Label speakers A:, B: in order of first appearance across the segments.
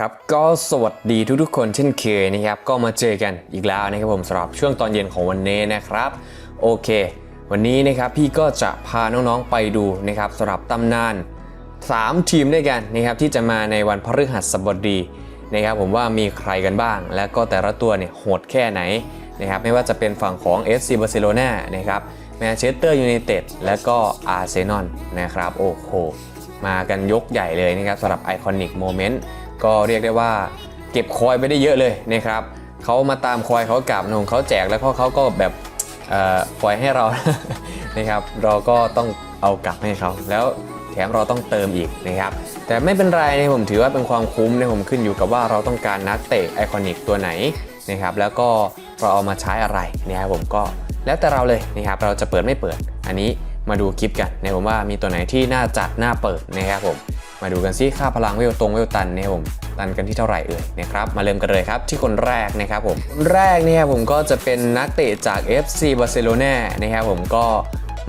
A: ครับก็สวัสดีทุกๆคนเช่นเคยนะครับก็มาเจอกันอีกแล้วนะครับผมสำหรับช่วงตอนเย็นของวันนี้นะครับโอเค วันนี้นะครับพี่ก็จะพาน้องๆไปดูนะครับสำหรับตำนาน 3 ทีมด้วยกันนะครับที่จะมาในวันพฤหัสบดีนะครับผมว่ามีใครกันบ้าง และก็แต่ละตัวเนี่ยโหดแค่ไหนนะครับไม่ว่าจะเป็นฝั่งของ FC Barcelona นะครับแมนเชสเตอร์ยูไนเต็ดและก็อาร์เซนอลนะครับโอ้โหมากันยกใหญ่เลยนะครับสำหรับไอคอนิกโมเมนต์ ก็เรียกได้ว่า เก็บคอยไปได้เยอะเลยนะครับเขามาตามคอยเขากลับนะผมเขาแจกแล้วก็เขาก็แบบปล่อยให้เรานะครับ เราก็ต้องเอากลับให้เขาแล้วแถมเราต้องเติมอีกนะครับ แต่ไม่เป็นไรนะผมถือว่าเป็นความคุ้มนะผมขึ้นอยู่กับว่าเราต้องการนักเตะไอคอนิกตัวไหนนะครับ แล้วก็เราเอามาใช้อะไรนะครับผมก็แล้วแต่เราเลยนะครับ เราจะเปิดไม่เปิด อันนี้มาดูคลิปกันนะผมว่ามีตัวไหนที่น่าจัดน่าเปิดนะครับผม มาดูกันซิค่าพลังเวลตรงเวลตันเนะครับผมตันกันที่เท่าไหร่เอ่ยนะครับมาเริ่มกันเลยครับที่คนแรกนะครับผมคนแรกเนี่ยผมก็จะเป็นนักเตะจาก FC Barcelona นะครับผมก็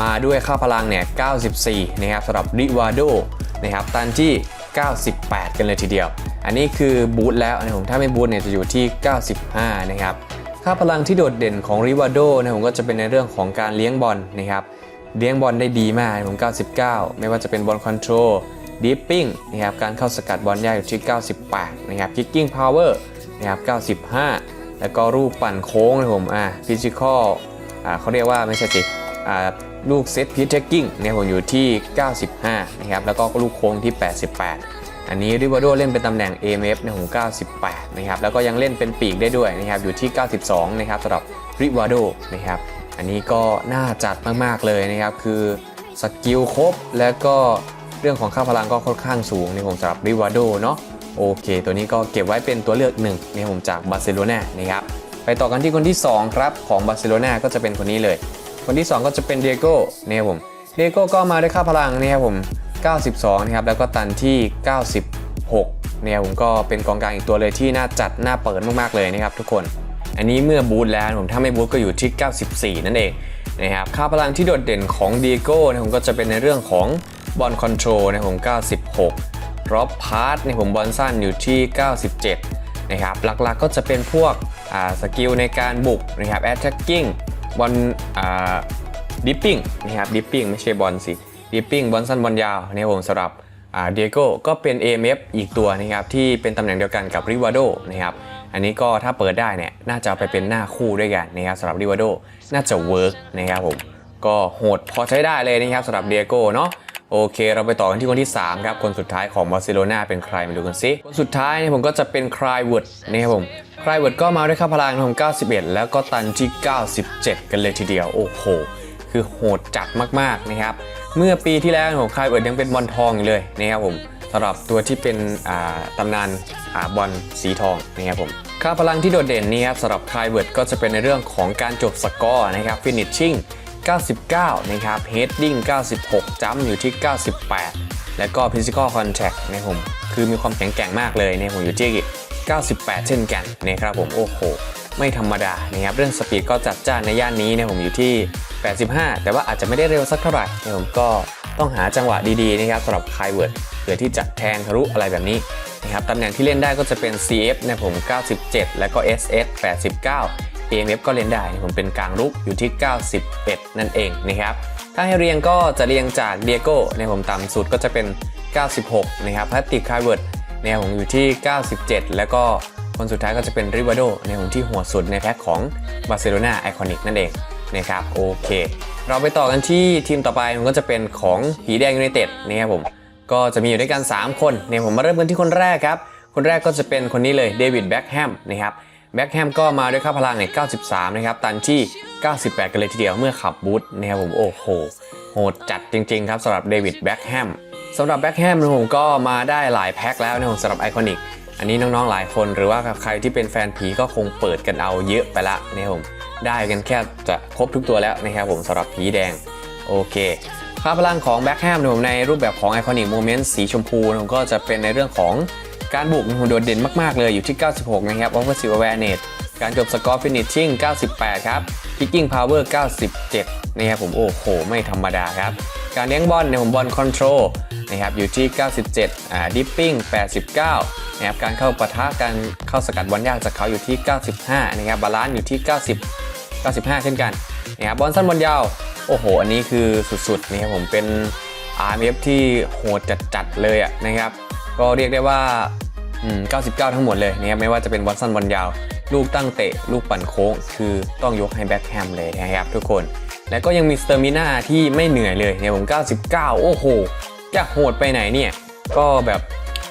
A: มาด้วยค่าพลังเนี่ย 94 นะครับสำหรับริวาโดนะครับตันที่ 98 กันเลยทีเดียว อันนี้คือบูทแล้วนะผมถ้าไม่บูทเนี่ยจะอยู่ที่ 95 นะครับค่าพลังที่โดดเด่นของริวาโดนะผมก็จะเป็นในเรื่องของการเลี้ยงบอลนะครับเลี้ยงบอลได้ดีมากนะผม 99 ไม่ว่าจะเป็นบอลคอนโทรล ดิปปิ้งนะครับการเข้าสกัดบอลยากอยู่ที่ 98 นะครับคิกกิ้งพาวเวอร์นะครับ95 แล้วก็รูปปั่นโค้งนะผมอ่าฟิสิกอลอ่าเขาเรียกว่าไม่ใช่จิอ่าลูกเซตพีเทคกิ้งเนี่ยผมอยู่ที่ 95 นะครับแล้วก็ลูกโค้งที่ 88 อันนี้ริวาโดเล่นเป็นตำแหน่ง AMF ในของ98 นะครับแล้วก็ยังเล่นเป็นปีกได้ด้วยนะครับอยู่ที่ 92 นะครับสำหรับริวาโดนะครับอันนี้ก็น่าจัดมากๆเลยนะครับคือสกิลครบแล้วก็ เรื่องของค่าพลังก็ค่อนข้างสูงในผมสำหรับริวาโดเนาะโอเค ตัวนี้ก็เก็บไว้เป็นตัวเลือกหนึ่งในผมจากบาร์เซโลนานะครับไปต่อกันที่คนที่ 2 ครับของบาร์เซโลนาก็จะเป็นคนนี้เลย คนที่ 2 ก็จะเป็นเดียโก้นะครับผมเดียโก้ก็มาด้วยค่าพลังนะครับผม 92 นะครับแล้วก็ตันที่ 96เนี่ยผมก็เป็นกองกลางอีกตัวเลยที่น่าจัดน่าเปิดมากๆเลยนะครับทุกคน อันนี้เมื่อบูทแล้วผมถ้าไม่บูทก็อยู่ที่ 94 นั่นเองนะครับค่าพลังที่โดดเด่นของเดียโก้นะผมก็จะเป็นในเรื่องของ บอลคอนโทรลนะผม 96รอบพาร์ทในผมบอลสั้นอยู่ที่ 97 นะครับ หลักๆก็จะเป็นพวกสกิลในการบุกนะครับแอตแทกกิ้งบอลดิปปิ้งนะครับดิปปิ้งไม่ใช่บอลสิดิปปิ้งบอลสั้นบอลยาวในผมสำหรับเดียโก้ก็เป็น AMF อีกตัวนะครับที่เป็นตำแหน่งเดียวกันกับริวาโดนะครับอันนี้ก็ถ้าเปิดได้เนี่ยน่าจะไปเป็นหน้าคู่ด้วยกันนะครับสำหรับริวาโดน่าจะเวิร์กนะครับผมก็โหดพอใช้ได้เลยนะครับสำหรับเดียโก้เนาะ โอเค เราไปต่อกันที่คนที่ 3 ครับ คนสุดท้ายของบาร์เซโลนาเป็นใครมาดูกันซิคนสุดท้ายเนี่ยผมก็จะเป็นคลายเวิร์ดนะครับผมคลายเวิร์ดก็มาด้วยค่าพลังของ91 แล้วก็ตันที่ 97 กันเลยทีเดียว โอ้โห คือโหดจัดมากๆนะครับ เมื่อปีที่แล้วผมคลายเวิร์ดยังเป็นบอลทองอยู่เลยนะครับผมสำหรับตัวที่เป็นอ่าตำนานอาบอลสีทองนะครับผมค่าพลังที่โดดเด่นนี่ครับสำหรับคลายเวิร์ดก็จะเป็นในเรื่องของการจบสกอร์นะครับฟินิชชิ่ง 99 นะครับ heading 96จัมอยู่ที่ 98 แล้วก็ physical contact นะครับผมคือมีความแข็งแกร่งมากเลยนะครับผมอยู่ที่ 98 เช่นกันนะครับผมโอ้โห ไม่ธรรมดานะครับเรื่องสปีดก็จัดจ้านในย่านนี้นะครับผมอยู่ที่ 85 แต่ว่าอาจจะไม่ได้เร็วสักเท่าไหร่นะครับผมก็ต้องหาจังหวะดีๆนะครับสำหรับคายเวิร์ดเพื่อที่จะแทงทะลุอะไรแบบนี้นะครับตำแหน่งที่เล่นได้ก็จะเป็น CF นะครับผม 97 แล้วก็ SS 89 AMF ก็เล่นได้ ผมเป็นกลางลุกอยู่ที่ 91 นั่นเองนะครับ ถ้าให้เรียงก็จะเรียงจากเดียโก้ในผมต่ำสุดก็จะเป็น 96 นะครับพัตติคายเวิร์ดเนี่ยผมอยู่ที่ 97 แล้วก็คนสุดท้ายก็จะเป็นริวาโดในผมที่หัวสุดในแพ็คของบาร์เซโลนาไอคอนิกนั่นเองนะครับโอเค เราไปต่อกันที่ทีมต่อไปมันก็จะเป็นของผีแดงยูไนเต็ดนะครับผมก็จะมีอยู่ด้วยกัน 3 คนเนี่ยผมมาเริ่มกันที่คนแรกครับ คนแรกก็จะเป็นคนนี้เลยเดวิดแบ็กแฮมนะครับ แบ็กแฮมก็มาด้วยค่าพลังเนี่ย93 นะครับ ตันที่ 98 กันเลยทีเดียวเมื่อขับบูทนะครับผมโอ้โห โหดจัดจริง ๆ ครับสำหรับเดวิดแบ็กแฮมสำหรับแบ็กแฮมนะผมก็มาได้หลายแพ็คแล้วนะผมสำหรับไอคอนิกอันนี้น้องๆหลายคนหรือว่าใครที่เป็นแฟนผีก็คงเปิดกันเอาเยอะไปละนะครับผมได้กันแค่จะครบทุกตัวแล้วนะครับผมสำหรับผีแดงโอเคค่าพลังของแบ็กแฮมผมในรูปแบบของไอคอนิกโมเมนต์สีชมพูนะผมก็จะเป็นในเรื่องของ การบุกนะผมโดดเด่นมาก ๆ เลยอยู่ที่ 96 นะครับ offensive awareness การจบสกอร์ finishing 98 ครับ kicking power 97 นะครับผมโอ้โห ไม่ธรรมดาครับ การเลี้ยงบอลเนี่ยผมบอลคอนโทรลนะครับอยู่ที่ 97 อ่าดิปปิ้ง89 นะครับการเข้าปะทะการเข้าสกัดบอลยากจากเขาอยู่ที่ 95 นะครับบาลานซ์อยู่ที่ 90 95 เช่นกันนะครับบอลสั้นบอลยาว โอ้โห อันนี้คือสุดๆนะครับผมเป็น RMF ที่โหดจัดๆเลยอะนะครับ ก็เรียกได้ว่า 99 ทั้งหมดเลยนะครับไม่ว่าจะเป็นบอลสั้นบอลยาว ลูกตั้งเตะ ลูกปั่นโค้ง คือต้องยกให้แบ็คแฮมเลยนะครับทุกคน แล้วก็ยังมีสเตอร์มิน่าที่ไม่เหนื่อยเลยเนี่ยผม 99 โอ้โหจะโหดไปไหนเนี่ย ก็แบบ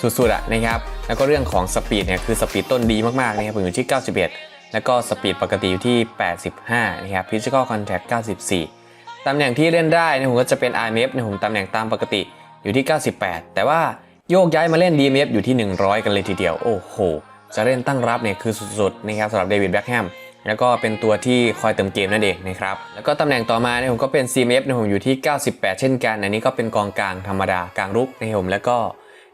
A: สุดๆอะนะครับ แล้วก็เรื่องของสปีดเนี่ยคือสปีดต้นดีมากๆนะครับผมอยู่ที่ 91 แล้วก็สปีดปกติอยู่ที่ 85 นะครับ Physical Contact 94 ตำแหน่งที่เล่นได้นยผมก็จะเป็น RMF เนยผมตำแหน่งตามปกติอยู่ที่ 98 แต่ว่า โยกย้ายมาเล่น DMF อยู่ที่ 100 กันเลยทีเดียว โอ้โห จะเล่นตั้งรับเนี่ยคือสุดๆนะครับสำหรับเดวิดแบ็คแฮมแล้วก็เป็นตัวที่คอยเติมเกมนั่นเองนะครับ แล้วก็ตำแหน่งต่อมาเนี่ยผมก็เป็น CMF เนี่ยผมอยู่ที่ 98 เช่นกัน อันนี้ก็เป็นกองกลางธรรมดากลางรุกนะผมแล้วก็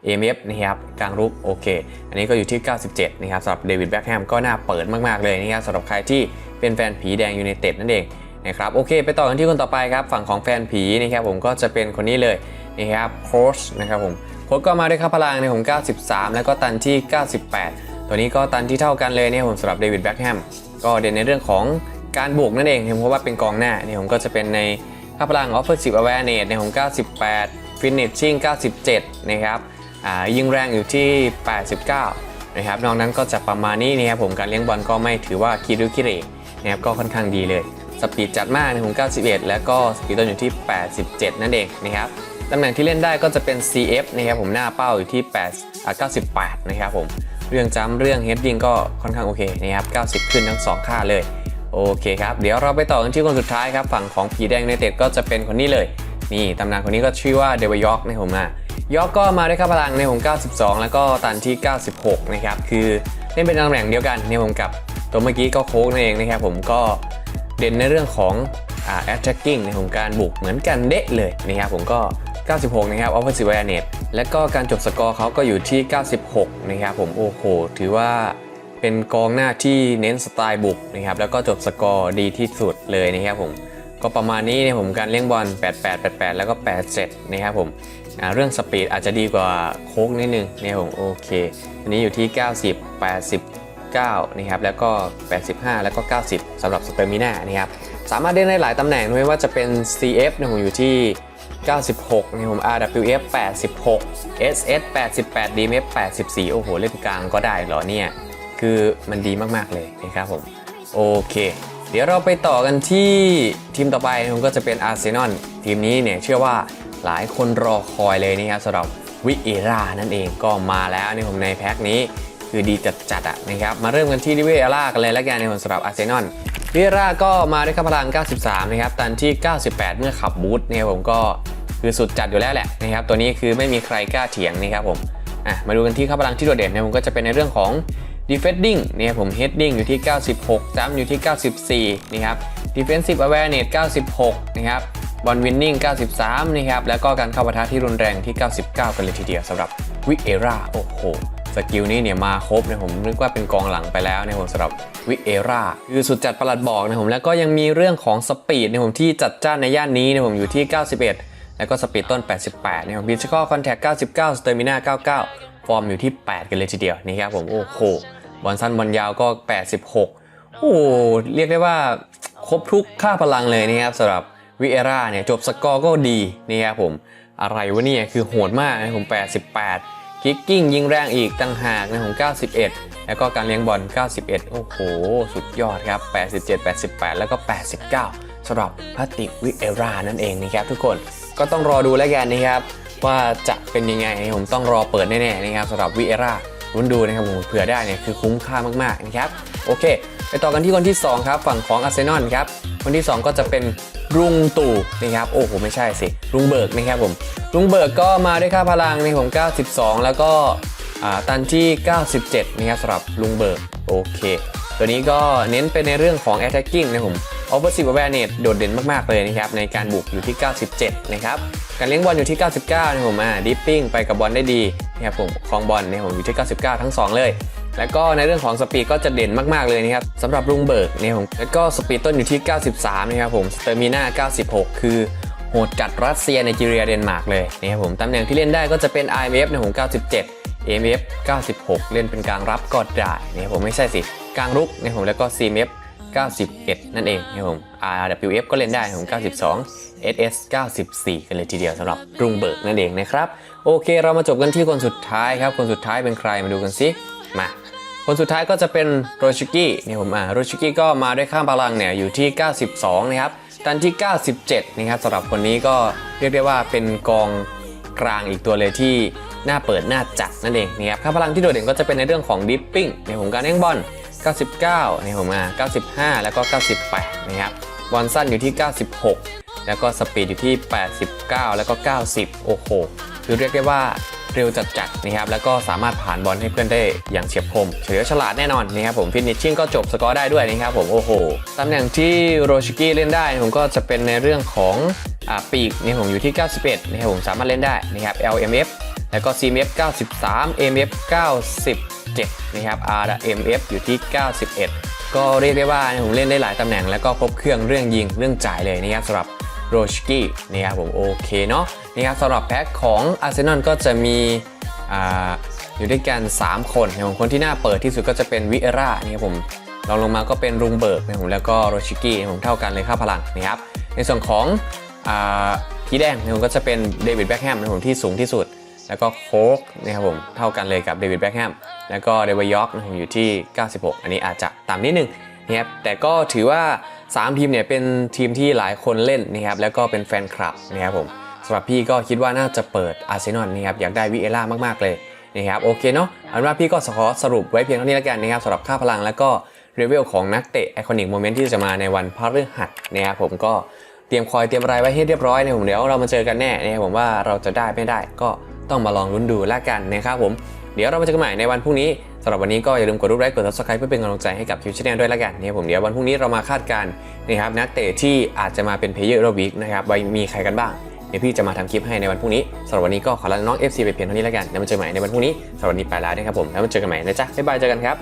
A: AMF นะครับกลางรุกโอเค อันนี้ก็อยู่ที่ 97 นะครับสำหรับเดวิดแบ็คแฮมก็น่าเปิดมากๆเลยนะครับสำหรับใครที่เป็นแฟนผีแดงยูไนเต็ดนั่นเองนะครับโอเค ไปต่อกันที่คนต่อไปครับ ฝั่งของแฟนผีนะครับผมก็จะเป็นคนนี้เลยนะครับโคชนะครับผม โค้ชก็มาด้วยค่าพลังในผม 93 แล้วก็ตันที่ 98 ตัวนี้ก็ตันที่เท่ากันเลยเนี่ยผมสำหรับเดวิดแบ็คแฮมก็เด่นในเรื่องของการบวกนั่นเองเพราะว่าเป็นกองหน้าเนี่ยผมก็จะเป็นในค่าพลัง offensive awareness ในผม 98 finishing 97 นะครับอ่ายิงแรงอยู่ที่ 89 นะครับ นอกนั้นก็จะประมาณนี้นะครับผมการเลี้ยงบอลก็ไม่ถือว่าคิรุคิเรนะครับก็ค่อนข้างดีเลย สปีดจัดมากในผม 91 แล้วก็สปีดต้นอยู่ที่ 87 นั่นเองนะครับ ตำแหน่งที่เล่นได้ก็จะเป็น CF นะครับผมหน้าเป้าอยู่ที่8อ่า98 นะครับผม เรื่องจำเรื่องเฮดดิ้งก็ค่อนข้างโอเคนะครับ90 ขึ้นทั้ง 2 ค่าเลย โอเคครับ เดี๋ยวเราไปต่อกันที่คนสุดท้ายครับ ฝั่งของผีแดงในเต็ดก็จะเป็นคนนี้เลย นี่ตำนานคนนี้ก็ชื่อว่าเดวายอกนะครับผมนะยอกก็มาด้วยค่าพลังในผม 92 แล้วก็ตันที่ 96 นะครับ คือเล่นเป็นตำแหน่งเดียวกันในผมกับตัวเมื่อกี้ก็โค้กนั่นเองนะครับผมก็เด่นในเรื่องของอ่า attacking ในผมการบุกเหมือนกันเดะเลยนะครับผมก็ 96 นะครับ offensive awareness และก็การจบสกอร์เขาก็อยู่ที่ 96 นะครับผมโอ้โหถือว่าเป็นกองหน้าที่เน้นสไตล์บุกนะครับแล้วก็จบสกอร์ดีที่สุดเลยนะครับผมก็ประมาณนี้เนี่ยผมการเลี้ยงบอล 88 88 แล้วก็ 87 นะครับผมเรื่องสปีดอาจจะดีกว่าโค้กนิดนึงเนี่ยผมโอเคอันนี้อยู่ที่ 90 89 นะครับแล้วก็ 85 แล้วก็ 90สำหรับสเตอร์มิน่านะครับสามารถเล่นได้หลายตำแหน่งไม่ว่าจะเป็น CF เนี่ยผมอยู่ที่ 96นะครับผม RWF 86 SS 88 DMF 84 โอ้โห เล่นกลางก็ได้เหรอเนี่ย คือมันดีมาก ๆ เลยนะครับผม โอเค เดี๋ยวเราไปต่อกันที่ทีมต่อไปผมก็จะเป็นอาร์เซนอลทีมนี้เนี่ย เชื่อว่าหลายคนรอคอยเลยนะครับสำหรับวิเอรานั่นเองก็มาแล้วในผมในแพ็คนี้คือดีจัดๆอะนะครับมาเริ่มกันที่วิเอร่ากันเลยแล้วกันในผมสำหรับอาร์เซนอลวิเอร่าก็มาด้วยค่าพลัง 93 นะครับตันที่ 98 เมื่อขับบูธเนี่ยผมก็ คือสุดจัดอยู่แล้วแหละนะครับตัวนี้คือไม่มีใครกล้าเถียงนะครับผมอะมาดูกันที่ค่าพลังที่โดดเด่นนะผมก็จะเป็นในเรื่องของ defending นี่ยผม heading อยู่ที่ 96จ้ำอยู่ที่ 94 นะครับ defensive awareness 96 นะครับ ball winning 93 นะครับ แล้วก็การเข้าปะทะที่รุนแรงที่ 99 กันเลยทีเดียวสำหรับวิเอราโอ้โห สกิลนี้เนี่ยมาครบเนี่ยผมนึกว่าเป็นกองหลังไปแล้วเนี่ยผมสำหรับวิเอราคือสุดจัดประหลัดบอกนะผมแล้วก็ยังมีเรื่องของสปีดเนี่ยผมที่จัดจ้านในย่านนี้นี่ยผมอยู่ที่ 91 แล้วก็สปีดต้น 88เนี่ยผม physical contact 99 stamina 99 ฟอร์มอยู่ที่ 8 กันเลยทีเดียวนี่ครับผมโอ้โหบอลสั้นบอลยาวก็ 86 โอ้โหเรียกได้ว่าครบทุกค่าพลังเลยนะครับสำหรับวิเอร่าเนี่ยจบสกอร์ก็ดีนี่ครับผมอะไรวะเนี่ยคือโหดมากนะผม 88 คิกกิ้งยิงแรงอีกตั้งหากนะผม 91 แล้วก็การเลี้ยงบอล 91 โอ้โห สุดยอดครับ 87 88 แล้วก็ 89 สำหรับพาติกวิเอรานั่นเองนะครับทุกคนก็ต้องรอดูแล้วกันนะครับ ว่าจะเป็นยังไงผมต้องรอเปิดแน่ๆนะครับสำหรับวิเอรารุ้นดูนะครับผมเผื่อได้เนี่ยคือคุ้มค่ามากๆนะครับโอเค ไปต่อกันที่คนที่ 2 ครับ ฝั่งของอาร์เซนอลครับคนที่ 2 ก็จะเป็นรุงตู่นะครับโอ้โหไม่ใช่สิรุงเบิร์กนะครับผมรุงเบิร์กก็มาด้วยค่าพลังในผม92 แล้วก็ตันที่ 97 นะครับสำหรับลุงเบิร์กโอเค ตัวนี้ก็เน้นเป็นในเรื่องของ attacking นะครับผม offensive awareness โดดเด่นมาก ๆ เลยนะครับ ในการบุกอยู่ที่ 97 นะครับ การเลี้ยงบอลอยู่ที่ 99นะผมอ่าดิปปิ้งไปกับบอลได้ดีนะครับผมคลองบอลนะผมอยู่ที่ 99 ทั้ง 2 เลยแล้วก็ในเรื่องของสปีดก็จะเด่นมากๆเลยนะครับสำหรับลุงเบิร์กเนี่ยผมแล้วก็สปีดต้นอยู่ที่ 93 นะครับผมสเตอร์มิน่า 96 คือโหดกัดรัสเซียไนจีเรียเดนมาร์กเลยนะครับผมตำแหน่งที่เล่นได้ก็จะเป็น IMF ในผม 97 AMF 96 เล่นเป็นกลางรับก็ได้นะครับผมไม่ใช่สิกลางรุกนะครับผมแล้วก็ CMF 91 นั่นเองนะครับผม RWF ก็เล่นได้ผม 92 SS 94 กันเลยทีเดียวสำหรับรุงเบิร์กนั่นเองนะครับ โอเคเรามาจบกันที่คนสุดท้ายครับ คนสุดท้ายเป็นใครมาดูกันสิมาคนสุดท้ายก็จะเป็นโรชิกินี่ผมอ่าโรชิกิก็มาด้วยข้ามพลังเนี่ยอยู่ที่ 92 นะครับตันที่ 97 นะครับสำหรับคนนี้ก็เรียกได้ว่าเป็นกองกลางอีกตัวเลยที่หน่าเปิดหน่าจัดนั่นเองนะครับข้ามพลังที่โดดเด่นก็จะเป็นในเรื่องของดิปปิ้งในผมการเล่นบอล 99 นี่ผมมา 95 แล้วก็ 98 นะครับบอลสั้นอยู่ที่ 96 แล้วก็สปีดอยู่ที่ 89 แล้วก็ 90 โอ้โห คือเรียกได้ว่าเร็วจัดจัดนะครับ แล้วก็สามารถผ่านบอลให้เพื่อนได้อย่างเฉียบคม เฉลียวฉลาดแน่นอนนะครับผมฟินิชชิ่งก็จบสกอร์ได้ด้วยนะครับผมโอ้โห ตำแหน่งที่โรชิกี้เล่นได้ผมก็จะเป็นในเรื่องของปีกเนี่ยผมอยู่ที่ 91 นะครับผมสามารถเล่นได้นะครับ LMF แล้วก็ CMF 93 MF 90 7 นะครับ RMF อยู่ที่ 91 ก็เรียกได้ว่าผมเล่นได้หลายตำแหน่ง แล้วก็ครบเครื่องเรื่องยิงเรื่องจ่ายเลยนะครับสำหรับโรชกี้นะครับผมโอเคเนาะนะครับสำหรับแพ็คของอาร์เซนอลก็จะมีอยู่ด้วยกัน 3 คนนะครับคนที่น่าเปิดที่สุดก็จะเป็นวิเอร่านี่ครับผมรองลงมาก็เป็นรุงเบิร์กนะผมแล้วก็โรชิกี้ผมเท่ากันเลยค่าพลังนะครับในส่วนของพีแดงนะครัก็จะเป็นเดวิดแบ็กแฮมนะผมที่สูงที่สุด แล้วก็โค้กนะครับผมเท่ากันเลยกับเดวิดแบ็คแฮมแล้วก็เดวิดยอร์กนะครับอยู่ที่ 96 อันนี้อาจจะต่ำนิดนึงนะครับแต่ก็ถือว่า 3 ทีมเนี่ยเป็นทีมที่หลายคนเล่นนะครับแล้วก็เป็นแฟนคลับนะครับผมสำหรับพี่ก็คิดว่าน่าจะเปิดอาร์เซนอลนะครับอยากได้วิเอล่ามากๆเลยนะครับโอเคเนาะอาเป็นว่าพี่ก็ขอสรุปไว้เพียงเท่านี้แล้วกันนะครับสำหรับค่าพลังแล้วก็เรเวลของนักเตะไอคอนิกโมเมนต์ที่จะมาในวันพฤหัสนะครับผมก็เตรียมคอยเตรียมอะไรไว้ให้เรียบร้อยนะผมเดี๋ยวเรามาเจอกันแน่นะครับผมว่าเราจะได้ไม่ได้ก็ ต้องมาลองลุ้นดูแล้วกันนะครับผม เดี๋ยวเรามาเจอกันใหม่ในวันพรุ่งนี้สำหรับวันนี้ก็อย่าลืมกดรูปไลค์กด subscribe เพื่อเป็นกำลังใจให้กับคิวชแนลด้วยแล้วกันนะครับผมเดี๋ยววันพรุ่งนี้เรามาคาดการณ์นะครับนักเตะที่อาจจะมาเป็นเพลเยอร์รอบวิกนะครับว่ามีใครกันบ้างเดี๋ยวพี่จะมาทำคลิปให้ในวันพรุ่งนี้สำหรับวันนี้ก็ขอลาน้อง FC ไปเพียงเท่านี้แล้วกันแล้วมาเจอกันใหม่ในวันพรุ่งนี้สำหรับวันนี้ไปแล้วนะครับผมแล้วมาเจอกันใหม่นะจ๊ะบ๊ายบายเจอกันครับ